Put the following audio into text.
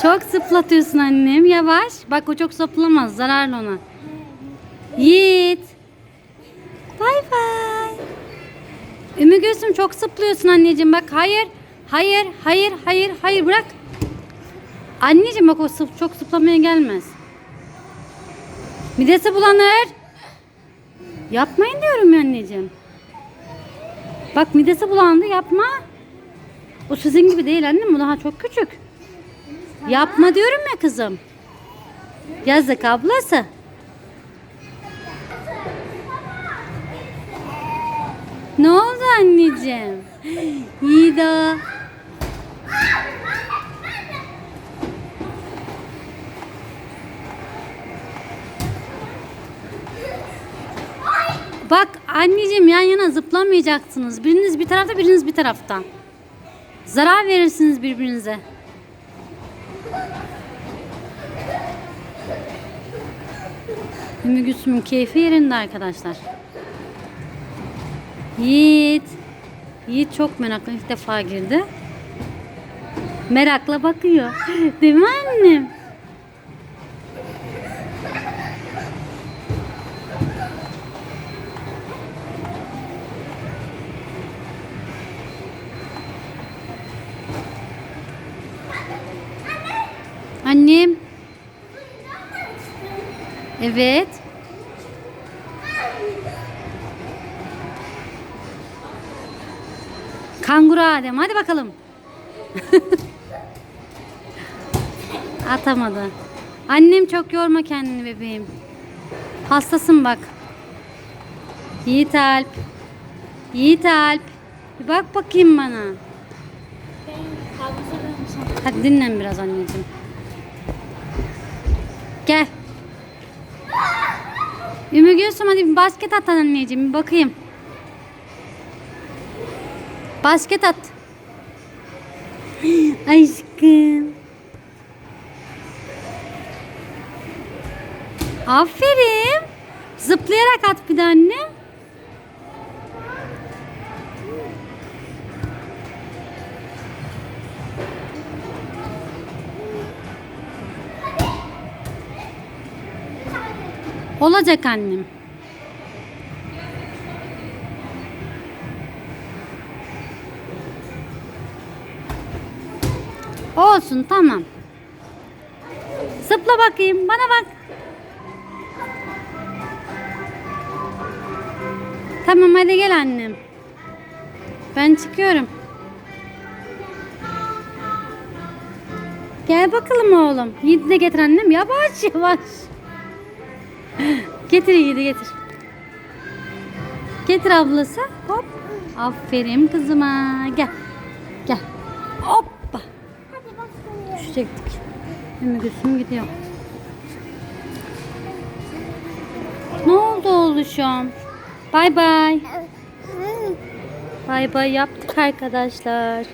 Çok zıplatıyorsun annem. Yavaş. Bak o çok zıplamaz. Zararlı ona. Yiğit. Bay bay. Ümmü Gülsüm çok zıplıyorsun anneciğim. Bak hayır. Hayır. Hayır. Hayır. Hayır. Bırak. Anneciğim bak o sıp, çok zıplamaya gelmez. Midesi bulanır. Yapmayın diyorum ya anneciğim. Bak midesi bulandı yapma. O sizin gibi değil annem o daha çok küçük. Yapma diyorum ya kızım. Yazık ablası. Ne oldu anneciğim? Yiğida. Bak anneciğim yan yana zıplamayacaksınız. Biriniz bir tarafta biriniz bir tarafta. Zarar verirsiniz birbirinize. Ümmü Gülsüm'ün keyfi yerinde arkadaşlar. Yiğit. Yiğit çok meraklı. ilk defa girdi. Merakla bakıyor. Değil mi annem? Annem. Evet. Kanguru Adem. Hadi bakalım. Atamadı. Annem çok yorma kendini bebeğim. Hastasın bak. Yiğit Alp. Yiğit Alp. Bir bak bakayım bana. Hadi dinlen biraz anneciğim. Gel. Ümmü Gülsüm hadi bir basket at anneciğim bir bakayım. Basket at. Aşkım. Aferin. Zıplayarak at bir de anne. Olacak annem. Olsun tamam. Zıpla bakayım bana bak. Tamam hadi gel annem. Ben çıkıyorum. Gel bakalım oğlum. Yiğit'i de getir annem. Yavaş yavaş. Getir Yiğit'i getir. Getir ablası. Hop. Aferin kızıma. Gel. Gel. Hoppa. Düşecektik. Ümmü Gülsüm gidiyor. Ne oldu oğluşum? Bay bay. Bay bay yaptık arkadaşlar.